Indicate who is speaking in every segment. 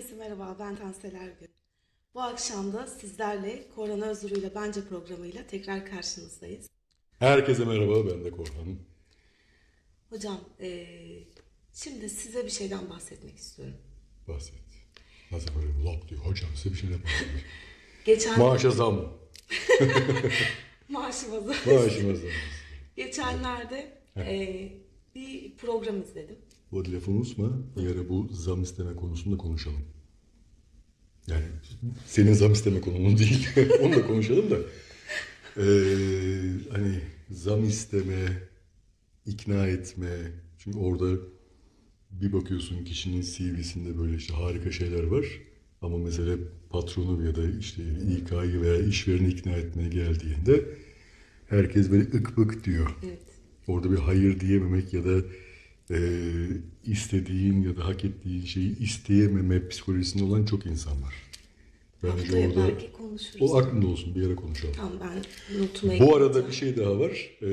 Speaker 1: Herkese merhaba, ben Tansel Ergün. Bu akşam da sizlerle Korona Özürü'yle Bence programıyla tekrar karşınızdayız.
Speaker 2: Herkese merhaba, ben de Korhan.
Speaker 1: Hocam, eee, şimdi size bir şeyden bahsetmek istiyorum.
Speaker 2: Bahset. Nasıl böyle lap diyor, hocam size bir şeyler bahsediyor.
Speaker 1: Geçen
Speaker 2: Maaşa zam,
Speaker 1: maaşımızı.
Speaker 2: maaşıma zam.
Speaker 1: Geçenlerde eee, bir program izledim.
Speaker 2: Bu arada lafını unutma, bir ara bu zam isteme konusunda konuşalım. Yani senin zam isteme konunun değil, onu da konuşalım da. Ee, hani zam isteme, ikna etme, çünkü orada bir bakıyorsun kişinin CV'sinde böyle işte harika şeyler var. Ama mesela patronu ya da işte İK'yı veya işvereni ikna etmeye geldiğinde herkes böyle ık bık diyor.
Speaker 1: Evet.
Speaker 2: Orada bir hayır diyememek ya da e, istediğin ya da hak ettiğin şeyi isteyememe psikolojisinde olan çok insan var. Bence
Speaker 1: Haftaya
Speaker 2: orada
Speaker 1: belki konuşuruz.
Speaker 2: o aklında olsun bir yere konuşalım.
Speaker 1: Tamam ben notumu
Speaker 2: Bu arada
Speaker 1: ekleyeceğim.
Speaker 2: bir şey daha var. Ee,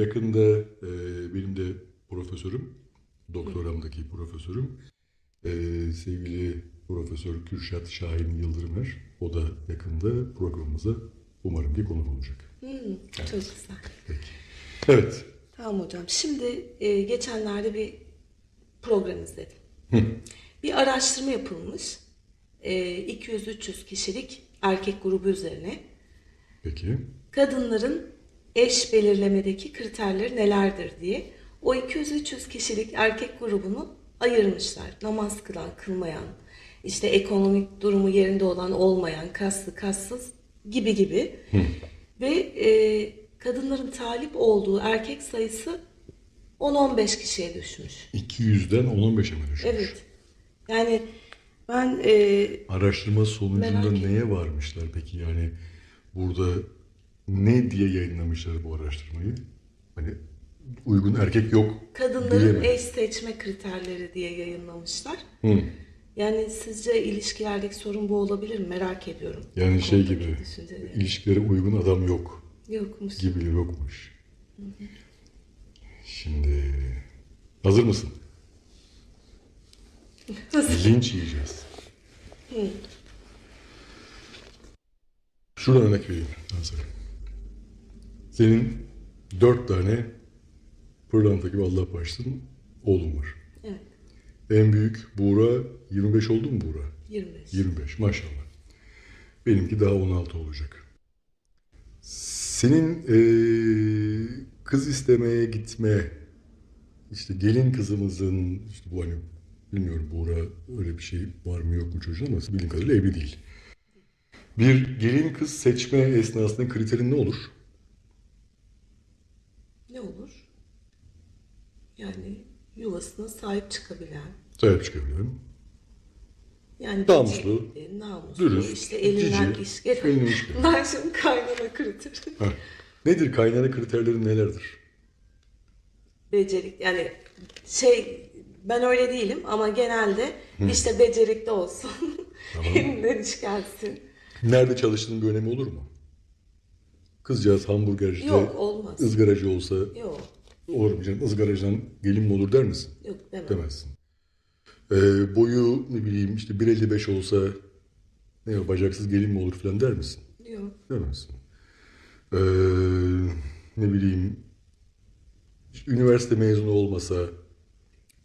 Speaker 2: yakında e, benim de profesörüm, doktoramdaki profesörüm, e, sevgili Profesör Kürşat Şahin Yıldırımer. O da yakında programımıza umarım ki konuk olacak.
Speaker 1: Hmm, çok güzel.
Speaker 2: Peki. Evet.
Speaker 1: Tamam hocam. Şimdi e, geçenlerde bir program izledim. bir araştırma yapılmış. E, 200-300 kişilik erkek grubu üzerine.
Speaker 2: Peki.
Speaker 1: Kadınların eş belirlemedeki kriterleri nelerdir diye o 200-300 kişilik erkek grubunu ayırmışlar. Namaz kılan, kılmayan, işte ekonomik durumu yerinde olan, olmayan, kaslı, kassız gibi gibi. Ve e, kadınların talip olduğu erkek sayısı 10-15 kişiye düşmüş.
Speaker 2: 200'den 10-15'e mi düşmüş?
Speaker 1: Evet. Yani ben e,
Speaker 2: Araştırma sonucunda neye varmışlar peki? Yani burada ne diye yayınlamışlar bu araştırmayı? Hani uygun erkek yok
Speaker 1: kadınların eş seçme kriterleri diye yayınlamışlar.
Speaker 2: Hı.
Speaker 1: Yani sizce ilişkilerdeki sorun bu olabilir mi? Merak ediyorum.
Speaker 2: Yani şey gibi,
Speaker 1: düşünceleri.
Speaker 2: ilişkilere uygun adam yok
Speaker 1: Yokmuş.
Speaker 2: gibi yokmuş. Şimdi hazır mısın? Linç yiyeceğiz. Şuradan örnek vereyim sana. Senin dört tane pırlanta gibi Allah bağışlasın oğlum var.
Speaker 1: Evet.
Speaker 2: En büyük Buğra 25 oldu mu Buğra?
Speaker 1: 25.
Speaker 2: 25 maşallah. Benimki daha 16 olacak. Senin eee, kız istemeye gitme, işte gelin kızımızın, işte bu hani bilmiyorum Buğra öyle bir şey var mı yok mu çocuğun ama bildiğim kadarıyla evli değil. Bir gelin kız seçme esnasında kriterin ne olur?
Speaker 1: Ne olur? Yani yuvasına sahip çıkabilen,
Speaker 2: Sahip çıkabilen,
Speaker 1: yani
Speaker 2: Namuslu,
Speaker 1: becerikli, namuslu,
Speaker 2: dürüst,
Speaker 1: işte elinden
Speaker 2: cici,
Speaker 1: iş gelen. şimdi kaynana kriteri.
Speaker 2: Ha. Nedir kaynana kriterlerin nelerdir?
Speaker 1: Becerik yani şey ben öyle değilim ama genelde işte becerikli olsun. Elinden iş gelsin.
Speaker 2: Nerede çalıştığının bir önemi olur mu? Kızcağız hamburgercide,
Speaker 1: Yok olmaz.
Speaker 2: ızgaracı olsa
Speaker 1: Yok.
Speaker 2: olur mu canım? Izgaracıdan gelin mi olur der misin?
Speaker 1: Yok demem.
Speaker 2: Demezsin. Ee, boyu ne bileyim işte 1.55 olsa ne o, bacaksız gelin mi olur falan der misin?
Speaker 1: Yok.
Speaker 2: Demezsin. Ee, ne bileyim üniversite mezunu olmasa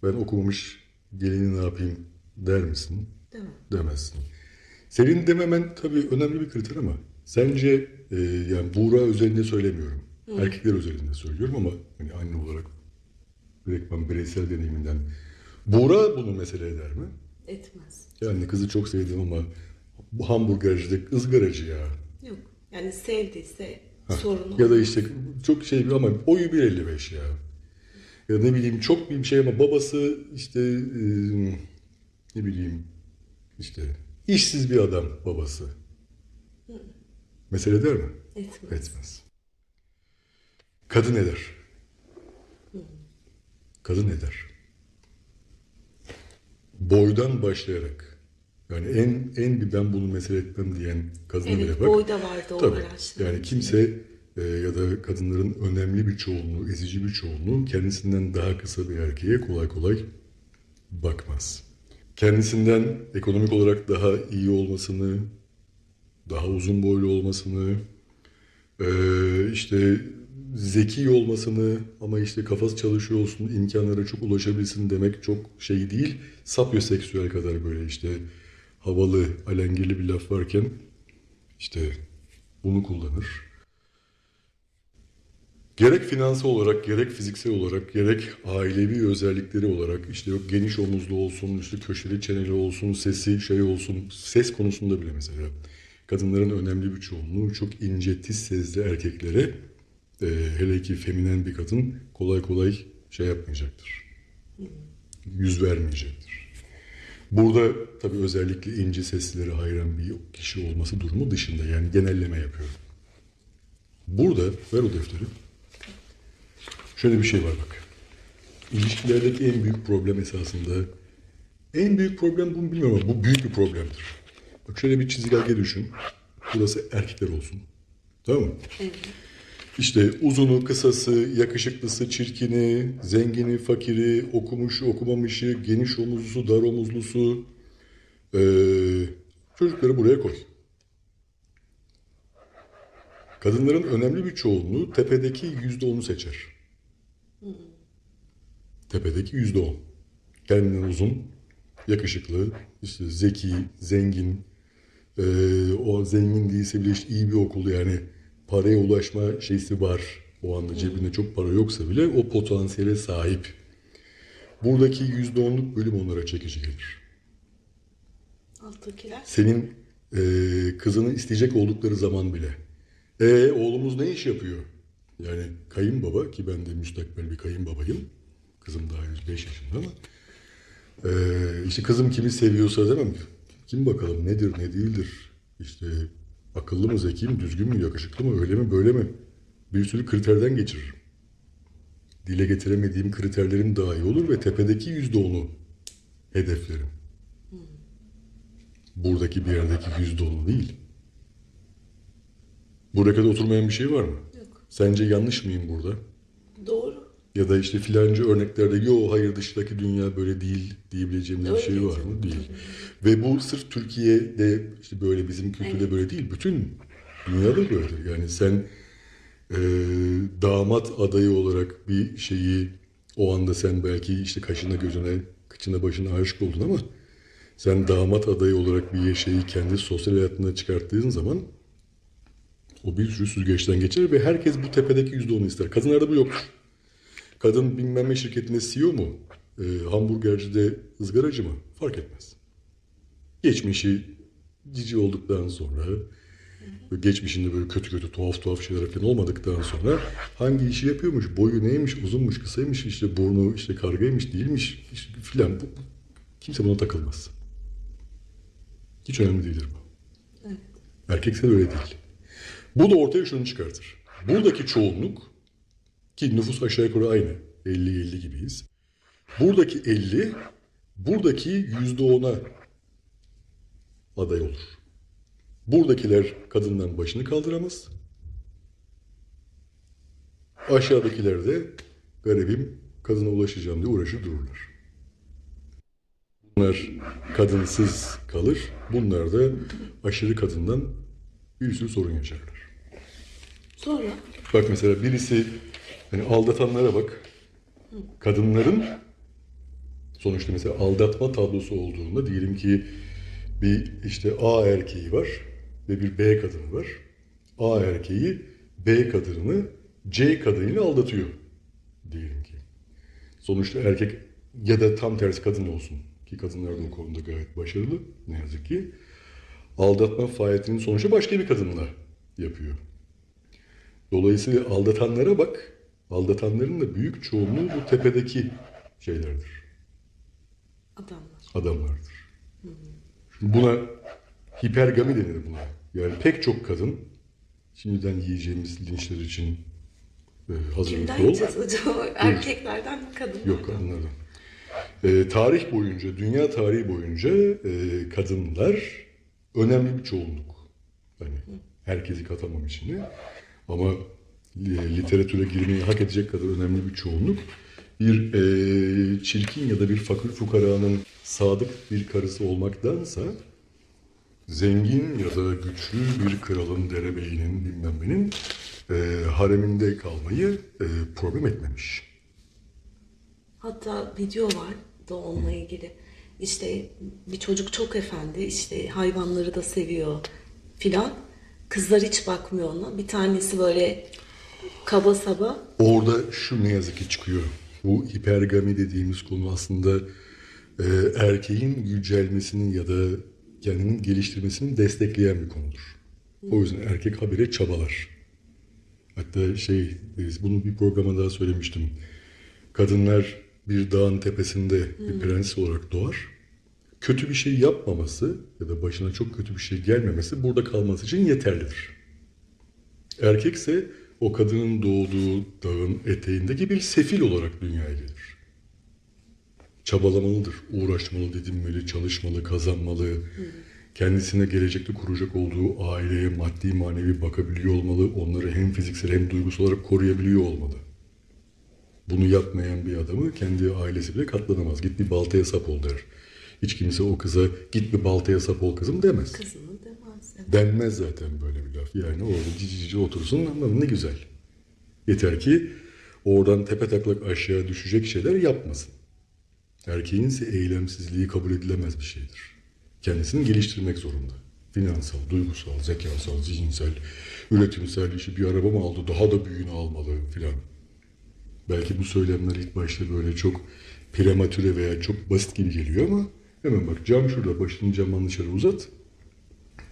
Speaker 2: ben okumamış gelini ne yapayım der misin?
Speaker 1: Demem.
Speaker 2: demezsin. Senin dememen tabii önemli bir kriter ama sence e, yani Buğra özelinde söylemiyorum. Erkekler özelinde söylüyorum ama hani anne olarak direkt ben bireysel deneyiminden. Buğra bunu mesele eder mi?
Speaker 1: Etmez.
Speaker 2: Yani kızı çok sevdim ama bu hamburgercide ızgaracı ya.
Speaker 1: Yok. Yani sevdiyse sorun
Speaker 2: Ya da işte çok şey ama boyu 1.55 ya. Ya ne bileyim çok bir şey ama babası işte e, ne bileyim işte işsiz bir adam babası. Mesele der mi?
Speaker 1: Etmez.
Speaker 2: Etmez. Kadın eder. Kadın eder. Boydan başlayarak yani en en bir ben bunu mesele etmem diyen kadına
Speaker 1: Evet
Speaker 2: bile bak.
Speaker 1: boyda vardı o
Speaker 2: Tabii.
Speaker 1: araştırma.
Speaker 2: Yani kimse e, ya da kadınların önemli bir çoğunluğu, ezici bir çoğunluğu kendisinden daha kısa bir erkeğe kolay kolay bakmaz. kendisinden ekonomik olarak daha iyi olmasını, daha uzun boylu olmasını, eee, işte zeki olmasını ama işte kafası çalışıyor olsun, imkanlara çok ulaşabilsin demek çok şey değil. Sapyoseksüel kadar böyle işte havalı, alengirli bir laf varken işte bunu kullanır. Gerek finansal olarak, gerek fiziksel olarak, gerek ailevi özellikleri olarak işte yok geniş omuzlu olsun, işte köşeli çeneli olsun, sesi şey olsun, ses konusunda bile mesela kadınların önemli bir çoğunluğu çok ince, tiz sesli erkeklere e, hele ki feminen bir kadın kolay kolay şey yapmayacaktır. Yüz vermeyecektir. Burada tabii özellikle ince seslilere hayran bir kişi olması durumu dışında yani genelleme yapıyorum. Burada ver o defteri. Şöyle bir şey var bak. İlişkilerdeki en büyük problem esasında en büyük problem bunu bilmiyorum ama bu büyük bir problemdir. Bak şöyle bir çizelge düşün. Burası erkekler olsun. Tamam mı? İşte uzunu, kısası, yakışıklısı, çirkini, zengini, fakiri, okumuş, okumamışı, geniş omuzlusu, dar omuzlusu. Ee, çocukları buraya koy. Kadınların önemli bir çoğunluğu tepedeki yüzde onu seçer. Tepedeki yüzde on. Kendinden uzun, yakışıklı, işte zeki, zengin, ee, o zengin değilse bile işte iyi bir okul yani paraya ulaşma şeysi var. O anda cebinde çok para yoksa bile o potansiyele sahip. Buradaki yüzde onluk bölüm onlara çekici gelir.
Speaker 1: Alttakiler.
Speaker 2: Senin e, kızını isteyecek oldukları zaman bile. E oğlumuz ne iş yapıyor? Yani kayınbaba ki ben de müstakbel bir kayınbabayım. Kızım daha henüz 5 yaşında ama. E, işte kızım kimi seviyorsa demem. Kim bakalım nedir ne değildir. İşte akıllı mı zeki mi düzgün mü yakışıklı mı öyle mi böyle mi? Bir sürü kriterden geçiririm. Dile getiremediğim kriterlerim daha iyi olur ve tepedeki yüzde onu hedeflerim buradaki bir yerdeki yüzde onu değil. Buradaki oturmayan bir şey var mı?
Speaker 1: Yok.
Speaker 2: Sence yanlış mıyım burada? Ya da işte filanca örneklerde yo hayır dıştaki dünya böyle değil diyebileceğimiz bir
Speaker 1: Öyle
Speaker 2: şey var mı? Değil. Ve bu sırf Türkiye'de işte böyle bizim kültürde böyle değil. Bütün dünyada böyledir. Yani sen e, damat adayı olarak bir şeyi o anda sen belki işte kaşına gözüne kıçına başına aşık oldun ama sen damat adayı olarak bir şeyi kendi sosyal hayatına çıkarttığın zaman o bir sürü süzgeçten geçer ve herkes bu tepedeki yüzde onu ister. Kadınlarda bu yoktur. Kadın bilmem ne şirketinde CEO mu? E, hamburgercide ızgaracı mı? Fark etmez. Geçmişi cici olduktan sonra geçmişinde böyle kötü kötü tuhaf tuhaf şeyler falan olmadıktan sonra hangi işi yapıyormuş, boyu neymiş, uzunmuş, kısaymış, işte burnu işte kargaymış, değilmiş işte filan. Kimse buna takılmaz. Hiç önemli değildir bu.
Speaker 1: Evet.
Speaker 2: Erkekse de öyle değil. Bu da ortaya şunu çıkartır. Buradaki çoğunluk ki nüfus aşağı yukarı aynı. 50-50 gibiyiz. Buradaki 50 buradaki %10'a aday olur. Buradakiler kadından başını kaldıramaz. Aşağıdakiler de garibim kadına ulaşacağım diye uğraşır dururlar. Bunlar kadınsız kalır. Bunlar da aşırı kadından bir sürü sorun yaşarlar.
Speaker 1: Sonra
Speaker 2: Bak mesela birisi hani aldatanlara bak. Kadınların sonuçta mesela aldatma tablosu olduğunda diyelim ki bir işte A erkeği var ve bir B kadını var. A erkeği B kadını C kadınıyla aldatıyor diyelim ki. Sonuçta erkek ya da tam tersi kadın olsun ki kadınlar da konuda gayet başarılı ne yazık ki. Aldatma faaliyetinin sonucu başka bir kadınla yapıyor. Dolayısıyla aldatanlara bak. Aldatanların da büyük çoğunluğu bu tepedeki şeylerdir.
Speaker 1: adamlar.
Speaker 2: Adamlardır. Şimdi buna hipergami denir buna. Yani pek çok kadın şimdiden yiyeceğimiz linçler için e, hazırlıklı
Speaker 1: Kimden
Speaker 2: ol.
Speaker 1: acaba? Erkeklerden mi kadınlardan?
Speaker 2: Yok kadınlardan. Ee, tarih boyunca, dünya tarihi boyunca e, kadınlar önemli bir çoğunluk. Hani herkesi katamam içine. Ama e, literatüre girmeyi hak edecek kadar önemli bir çoğunluk. bir eee, çirkin ya da bir fakir fukaranın sadık bir karısı olmaktansa zengin ya da güçlü bir kralın, derebeyinin bilmem benin eee, hareminde kalmayı eee, problem etmemiş.
Speaker 1: Hatta video var da onunla ilgili. İşte bir çocuk çok efendi, işte hayvanları da seviyor filan. Kızlar hiç bakmıyor ona. Bir tanesi böyle kaba saba.
Speaker 2: Orada şu ne yazık ki çıkıyor. Bu hipergami dediğimiz konu aslında e, erkeğin yücelmesini ya da kendini geliştirmesini destekleyen bir konudur. O yüzden erkek habire çabalar. Hatta şey, biz bunu bir programa daha söylemiştim. Kadınlar bir dağın tepesinde bir prens olarak doğar. Kötü bir şey yapmaması ya da başına çok kötü bir şey gelmemesi burada kalması için yeterlidir. Erkekse o kadının doğduğu dağın eteğindeki bir sefil olarak dünyaya gelir. Çabalamalıdır, uğraşmalı, didinmeli, çalışmalı, kazanmalı. Kendisine gelecekte kuracak olduğu aileye maddi manevi bakabiliyor olmalı. Onları hem fiziksel hem duygusal olarak koruyabiliyor olmalı. Bunu yapmayan bir adamı kendi ailesi bile katlanamaz. Git bir baltaya sap ol der. Hiç kimse o kıza git bir baltaya sap ol kızım demez.
Speaker 1: Demez.
Speaker 2: Denmez zaten böyle bir laf. Yani orada cici cici otursun ama ne güzel. Yeter ki oradan tepe taklak aşağı düşecek şeyler yapmasın. Erkeğin ise eylemsizliği kabul edilemez bir şeydir. Kendisini geliştirmek zorunda. Finansal, duygusal, zekasal, zihinsel, üretimsel işi bir araba mı aldı daha da büyüğünü almalı filan. Belki bu söylemler ilk başta böyle çok prematüre veya çok basit gibi geliyor ama hemen bak cam şurada başını camdan dışarı uzat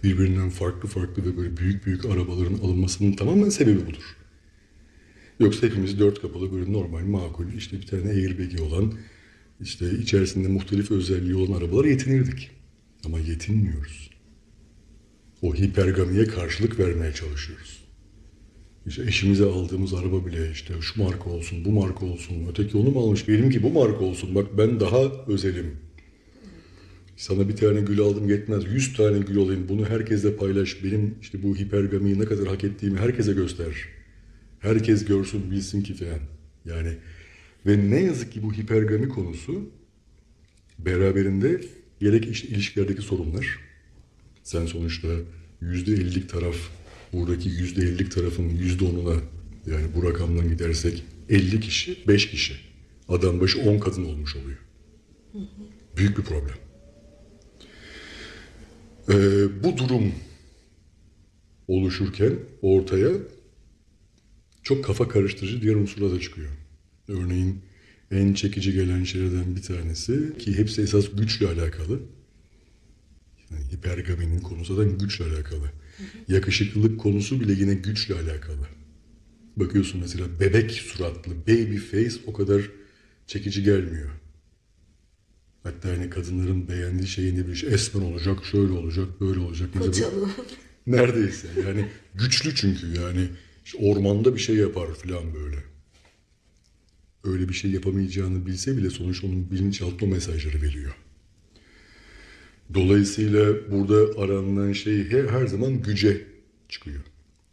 Speaker 2: birbirinden farklı farklı ve böyle büyük büyük arabaların alınmasının tamamen sebebi budur. Yoksa hepimiz dört kapalı böyle normal, makul, işte bir tane airbag'i olan, işte içerisinde muhtelif özelliği olan arabalara yetinirdik. Ama yetinmiyoruz. O hipergamiye karşılık vermeye çalışıyoruz. İşte eşimize aldığımız araba bile işte şu marka olsun, bu marka olsun, öteki onu mu almış, benimki bu marka olsun, bak ben daha özelim, sana bir tane gül aldım yetmez. Yüz tane gül alayım. Bunu herkesle paylaş. Benim işte bu hipergamiyi ne kadar hak ettiğimi herkese göster. Herkes görsün bilsin ki falan. Yani ve ne yazık ki bu hipergami konusu beraberinde gerek işte ilişkilerdeki sorunlar. Sen sonuçta yüzde ellilik taraf buradaki yüzde ellilik tarafın yüzde onuna yani bu rakamdan gidersek 50 kişi 5 kişi. Adam başı 10 kadın olmuş oluyor. Büyük bir problem. Ee, bu durum oluşurken ortaya çok kafa karıştırıcı diğer unsurlar da çıkıyor. Örneğin en çekici gelen şeylerden bir tanesi ki hepsi esas güçle alakalı. Yani hipergaminin konusu zaten güçle alakalı. Yakışıklılık konusu bile yine güçle alakalı. Bakıyorsun mesela bebek suratlı, baby face o kadar çekici gelmiyor. Hatta hani kadınların beğendiği şey ne bir esmer olacak, şöyle olacak, böyle olacak.
Speaker 1: Kocalı.
Speaker 2: Neredeyse yani güçlü çünkü yani işte ormanda bir şey yapar falan böyle. Öyle bir şey yapamayacağını bilse bile sonuç onun bilinçaltı mesajları veriyor. Dolayısıyla burada aranılan şey he- her zaman güce çıkıyor.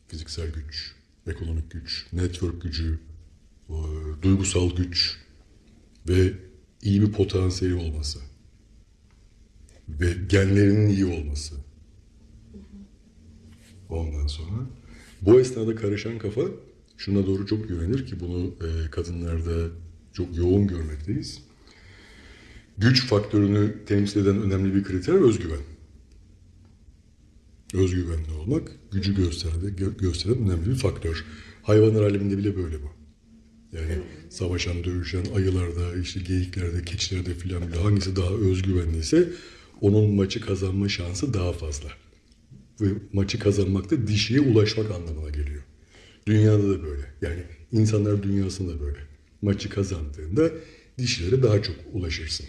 Speaker 2: Fiziksel güç, ekonomik güç, network gücü, e, duygusal güç ve iyi bir potansiyeli olması ve genlerinin iyi olması. Ondan sonra bu esnada karışan kafa şuna doğru çok yönelir ki bunu e, kadınlarda çok yoğun görmekteyiz. Güç faktörünü temsil eden önemli bir kriter özgüven. Özgüvenli olmak gücü gösteren, gö- gösteren önemli bir faktör. Hayvanlar aleminde bile böyle bu. Yani savaşan, dövüşen ayılarda, işte geyiklerde, keçilerde filan bile hangisi daha özgüvenliyse onun maçı kazanma şansı daha fazla ve maçı kazanmak da dişiye ulaşmak anlamına geliyor. Dünyada da böyle. Yani insanlar dünyasında böyle. Maçı kazandığında dişilere daha çok ulaşırsın.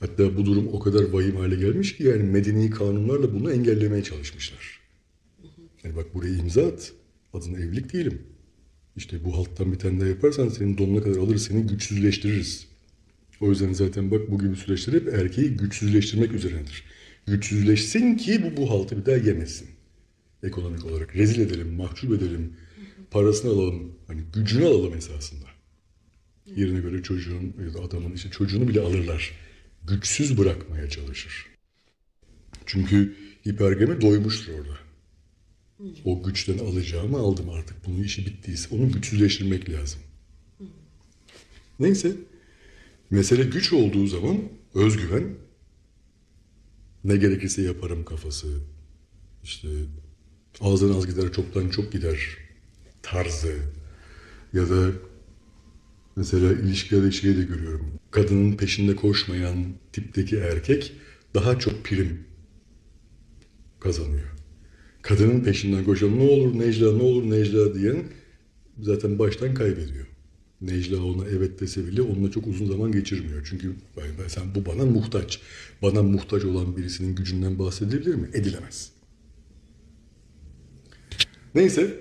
Speaker 2: Hatta bu durum o kadar vahim hale gelmiş ki yani medeni kanunlarla bunu engellemeye çalışmışlar. Yani bak buraya imza at. Adına evlilik diyelim. İşte bu halktan bir tane daha yaparsan senin donuna kadar alır seni güçsüzleştiririz. O yüzden zaten bak bu gibi süreçler hep erkeği güçsüzleştirmek üzerinedir. Güçsüzleşsin ki bu bu haltı bir daha yemesin. Ekonomik olarak rezil edelim, mahcup edelim, parasını alalım, hani gücünü alalım esasında. Yerine göre çocuğun ya da adamın işte çocuğunu bile alırlar. Güçsüz bırakmaya çalışır. Çünkü hipergami doymuştur orada. O güçten alacağımı aldım artık. Bunun işi bittiyse onu güçsüzleştirmek lazım. Neyse. Mesele güç olduğu zaman özgüven ne gerekirse yaparım kafası. İşte azdan az gider çoktan çok gider tarzı ya da mesela ilişkilerde şeyi de görüyorum. Kadının peşinde koşmayan tipteki erkek daha çok prim kazanıyor. Kadının peşinden koşan ne olur Necla ne olur Necla diyen zaten baştan kaybediyor. Necla ona evet dese bile onunla çok uzun zaman geçirmiyor. Çünkü ben, sen bu bana muhtaç. Bana muhtaç olan birisinin gücünden bahsedebilir mi? Edilemez. Neyse.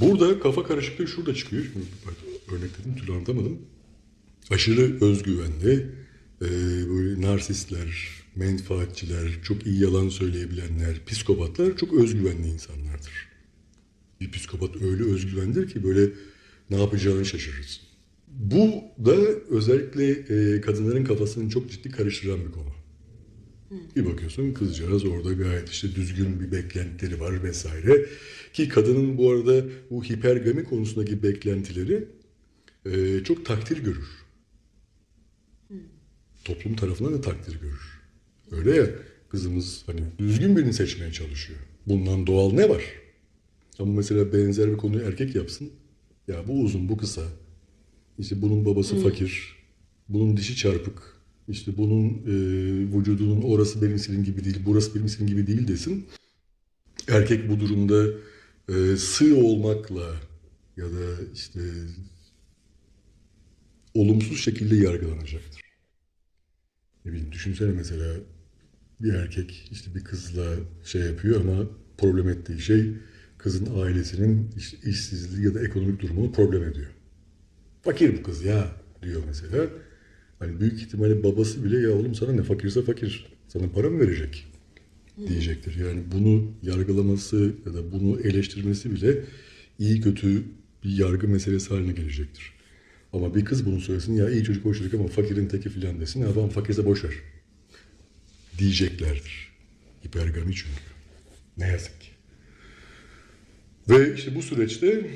Speaker 2: Burada kafa karışıklığı şurada çıkıyor. Şimdi bak, örnekledim türlü anlatamadım. Aşırı özgüvenli, e, böyle narsistler, menfaatçiler, çok iyi yalan söyleyebilenler, psikopatlar çok özgüvenli insanlardır. Bir psikopat öyle özgüvendir ki böyle ne yapacağını şaşırırsın. Bu da özellikle e, kadınların kafasını çok ciddi karıştıran bir konu. Bir bakıyorsun kızcağız orada gayet işte düzgün bir beklentileri var vesaire. Ki kadının bu arada bu hipergami konusundaki beklentileri e, çok takdir görür. Toplum tarafından da takdir görür. Öyle ya kızımız hani düzgün birini seçmeye çalışıyor. Bundan doğal ne var? Ama mesela benzer bir konuyu erkek yapsın. Ya bu uzun, bu kısa. İşte bunun babası fakir. Bunun dişi çarpık. İşte bunun e, vücudunun orası benim istediğim gibi değil, burası benim istediğim gibi değil desin. Erkek bu durumda e, sığ olmakla ya da işte olumsuz şekilde yargılanacaktır. Ne bileyim düşünsene mesela bir erkek işte bir kızla şey yapıyor ama problem ettiği şey kızın ailesinin işte işsizliği ya da ekonomik durumunu problem ediyor. Fakir bu kız ya diyor mesela. Hani büyük ihtimalle babası bile ya oğlum sana ne fakirse fakir. Sana para mı verecek? diyecektir. Yani bunu yargılaması ya da bunu eleştirmesi bile iyi kötü bir yargı meselesi haline gelecektir. Ama bir kız bunu söylesin ya iyi çocuk hoş çocuk ama fakirin teki filan desin. Ya tamam fakirse boş ver. Diyeceklerdir. Hipergami çünkü. Ne yazık ki. Ve işte bu süreçte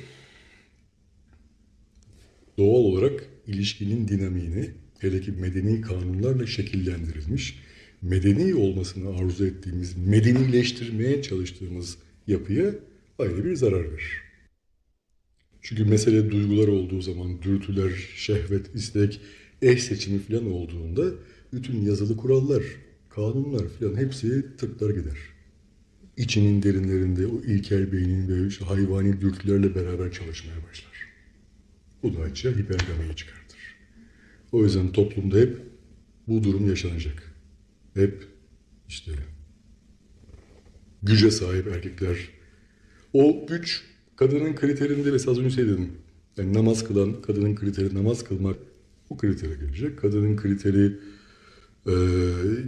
Speaker 2: doğal olarak ilişkinin dinamiğini hele ki medeni kanunlarla şekillendirilmiş, medeni olmasını arzu ettiğimiz, medenileştirmeye çalıştığımız yapıya ayrı bir zarar verir. Çünkü mesele duygular olduğu zaman, dürtüler, şehvet, istek, eş seçimi falan olduğunda bütün yazılı kurallar, kanunlar falan hepsi tıklar gider. İçinin derinlerinde o ilkel beynin ve şu hayvani dürtülerle beraber çalışmaya başlar. Bu da açığa hipergamiyi çıkartır. O yüzden toplumda hep bu durum yaşanacak. Hep işte güce sahip erkekler. O güç kadının kriterinde mesela az önce şey dedim. Yani namaz kılan kadının kriteri namaz kılmak bu kritere gelecek. Kadının kriteri e,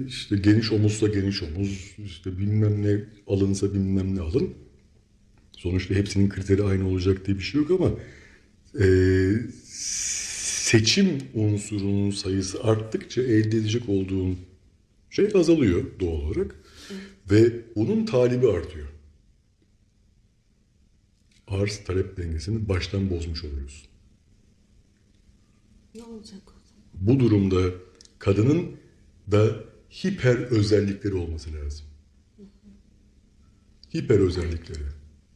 Speaker 2: işte geniş omuzsa geniş omuz, işte bilmem ne alınsa bilmem ne alın. Sonuçta hepsinin kriteri aynı olacak diye bir şey yok ama e, seçim unsurunun sayısı arttıkça elde edecek olduğun şey azalıyor doğal olarak. Ve onun talibi artıyor. Arz talep dengesini baştan bozmuş oluyorsun.
Speaker 1: Ne olacak o zaman?
Speaker 2: Bu durumda kadının da hiper özellikleri olması lazım. Hiper özellikleri.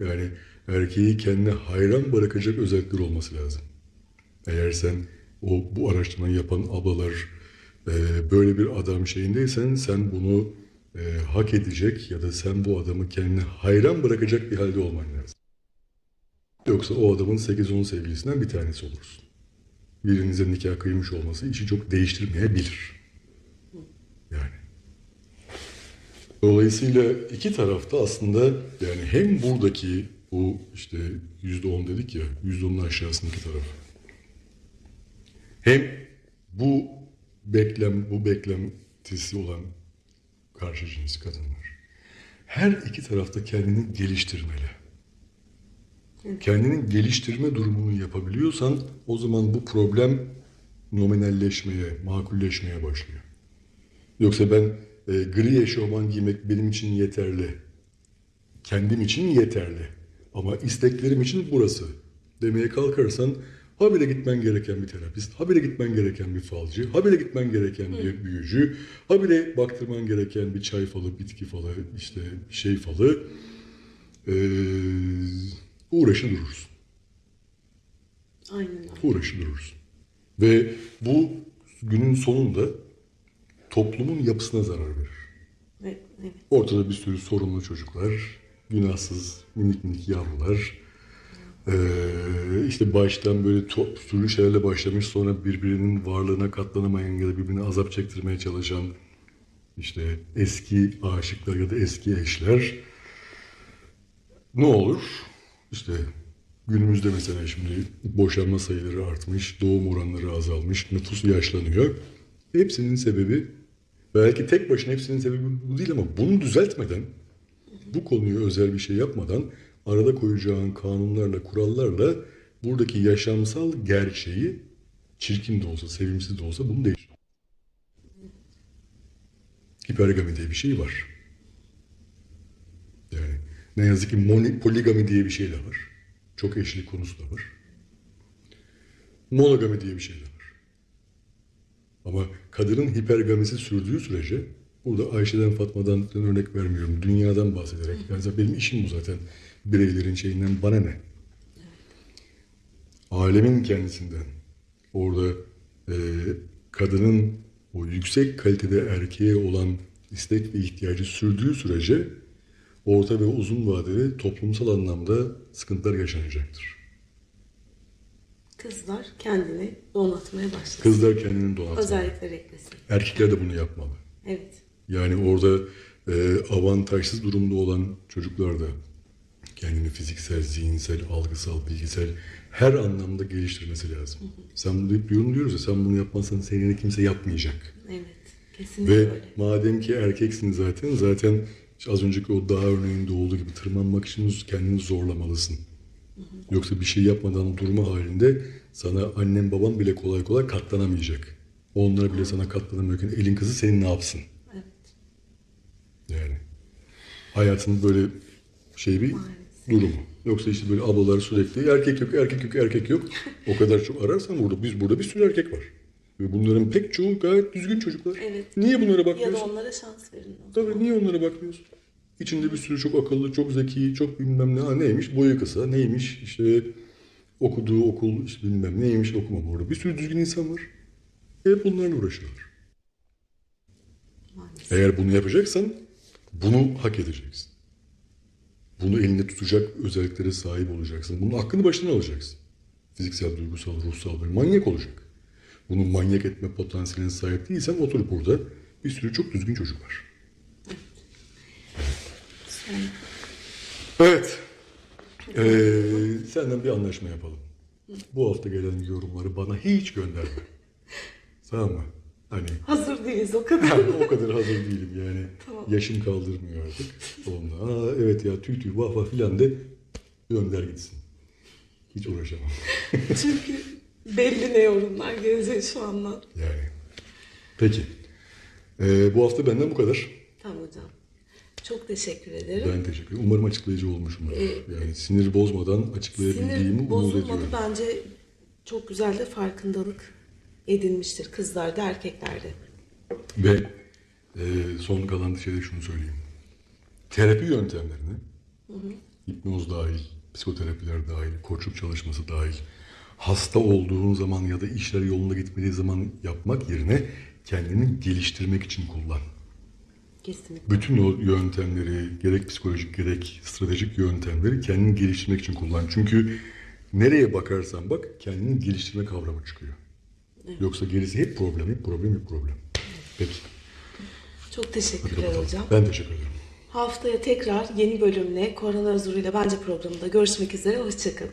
Speaker 2: Yani erkeği kendine hayran bırakacak özellikler olması lazım. Eğer sen o bu araştırmayı yapan ablalar e, böyle bir adam şeyindeysen sen bunu e, hak edecek ya da sen bu adamı kendine hayran bırakacak bir halde olman lazım. Yoksa o adamın 8-10 sevgilisinden bir tanesi olursun. Birinize nikah kıymış olması işi çok değiştirmeyebilir. Yani. Dolayısıyla iki tarafta aslında yani hem buradaki bu işte yüzde on dedik ya yüzde onun aşağısındaki taraf. Hem bu beklem bu beklentisi olan karşı cins kadınlar. Her iki tarafta kendini geliştirmeli. kendinin geliştirme durumunu yapabiliyorsan o zaman bu problem nominalleşmeye, makulleşmeye başlıyor. Yoksa ben e, gri eşofman giymek benim için yeterli. Kendim için yeterli. Ama isteklerim için burası demeye kalkarsan habire gitmen gereken bir terapist, habire gitmen gereken bir falcı, habire gitmen gereken bir büyücü, habire baktırman gereken bir çay falı, bitki falı, işte şey falı ee, uğraşı durursun.
Speaker 1: Aynen öyle.
Speaker 2: Uğraşı durursun. Ve bu günün sonunda toplumun yapısına zarar verir.
Speaker 1: Evet, evet.
Speaker 2: Ortada bir sürü sorunlu çocuklar, günahsız minik minik yavrular. Ee, işte baştan böyle top, sürü şeylerle başlamış sonra birbirinin varlığına katlanamayan ya da birbirine azap çektirmeye çalışan işte eski aşıklar ya da eski eşler ne olur? İşte günümüzde mesela şimdi boşanma sayıları artmış, doğum oranları azalmış, nüfus yaşlanıyor. Hepsinin sebebi belki tek başına hepsinin sebebi bu değil ama bunu düzeltmeden, bu konuyu özel bir şey yapmadan arada koyacağın kanunlarla, kurallarla buradaki yaşamsal gerçeği çirkin de olsa, sevimsiz de olsa bunu değiştir. Hipergami diye bir şey var. Yani ne yazık ki moni- poligami diye bir şey de var. Çok eşlilik konusu da var. Monogami diye bir şey de. Ama kadının hipergamisi sürdüğü sürece burada Ayşe'den Fatma'dan örnek vermiyorum. Dünyadan bahsederek. Yani zaten benim işim bu zaten. Bireylerin şeyinden bana ne? Alemin kendisinden. Orada e, kadının o yüksek kalitede erkeğe olan istek ve ihtiyacı sürdüğü sürece orta ve uzun vadede toplumsal anlamda sıkıntılar yaşanacaktır.
Speaker 1: Kızlar kendini donatmaya başlasın.
Speaker 2: Kızlar kendini donatmalı.
Speaker 1: Özellikler eklesin.
Speaker 2: Erkekler de bunu yapmalı.
Speaker 1: Evet.
Speaker 2: Yani orada e, avantajsız durumda olan çocuklar da kendini fiziksel, zihinsel, algısal, bilgisel her anlamda geliştirmesi lazım. Sen bunu hep yorumluyoruz ya sen bunu yapmazsan senin yerine kimse yapmayacak.
Speaker 1: Evet. Kesinlikle
Speaker 2: Ve
Speaker 1: öyle.
Speaker 2: madem ki erkeksin zaten zaten az önceki o dağ örneğinde olduğu gibi tırmanmak için kendini zorlamalısın. Yoksa bir şey yapmadan durma halinde sana annen baban bile kolay kolay katlanamayacak. Onlar bile sana katlanamıyorken elin kızı senin ne yapsın?
Speaker 1: Evet.
Speaker 2: Yani hayatının böyle şey bir durumu. Yoksa işte böyle ablalar sürekli erkek yok, erkek yok, erkek yok. O kadar çok ararsan burada biz burada bir sürü erkek var. Ve bunların pek çoğu gayet düzgün çocuklar.
Speaker 1: Evet.
Speaker 2: Niye bunlara
Speaker 1: Ya da
Speaker 2: bakmıyorsun?
Speaker 1: onlara şans verin.
Speaker 2: Tabii niye onlara bakmıyorsun? İçinde bir sürü çok akıllı, çok zeki, çok bilmem ne. Ha, neymiş? Boyu kısa. Neymiş? İşte okuduğu okul işte bilmem neymiş okumam orada. Bir sürü düzgün insan var. Hep bunlarla uğraşıyorlar.
Speaker 1: Maalesef.
Speaker 2: Eğer bunu yapacaksan bunu hak edeceksin. Bunu elinde tutacak özelliklere sahip olacaksın. Bunun hakkını başına alacaksın. Fiziksel, duygusal, ruhsal bir manyak olacak. Bunu manyak etme potansiyeline sahip değilsen oturup burada bir sürü çok düzgün çocuk var. Evet. Ee, senden bir anlaşma yapalım. Bu hafta gelen yorumları bana hiç gönderme. Tamam mı? Hani
Speaker 1: Hazır değiliz o kadar.
Speaker 2: o kadar hazır değilim yani.
Speaker 1: Tamam.
Speaker 2: Yaşım kaldırmıyor artık. Ondan. Aa, evet ya tüy tüy vah vah filan de gönder gitsin. Hiç uğraşamam.
Speaker 1: Çünkü belli ne yorumlar gelecek şu andan.
Speaker 2: Yani. Peki. Ee, bu hafta benden bu kadar.
Speaker 1: Tamam hocam. Çok teşekkür ederim.
Speaker 2: Ben teşekkür ederim. Umarım açıklayıcı olmuşumdur.
Speaker 1: Ee,
Speaker 2: yani sinir bozmadan açıklayabildiğimi
Speaker 1: Sinir
Speaker 2: umut
Speaker 1: bozulmadı
Speaker 2: ediyorum.
Speaker 1: bence çok güzel de farkındalık edinmiştir kızlarda erkeklerde.
Speaker 2: Ve e, son kalan şeyde şunu söyleyeyim. Terapi yöntemlerini, hipnoz dahil, psikoterapiler dahil, koçluk çalışması dahil, hasta olduğun zaman ya da işler yolunda gitmediği zaman yapmak yerine kendini geliştirmek için kullan.
Speaker 1: Kesinlikle.
Speaker 2: Bütün o yöntemleri, gerek psikolojik gerek stratejik yöntemleri kendini geliştirmek için kullan. Çünkü nereye bakarsan bak kendini geliştirme kavramı çıkıyor. Yoksa gerisi hep problem, hep problem, hep problem. Peki.
Speaker 1: Çok teşekkürler hocam.
Speaker 2: Ben teşekkür ederim.
Speaker 1: Haftaya tekrar yeni bölümle Korona Özürü'yle Bence programında görüşmek üzere. Hoşçakalın.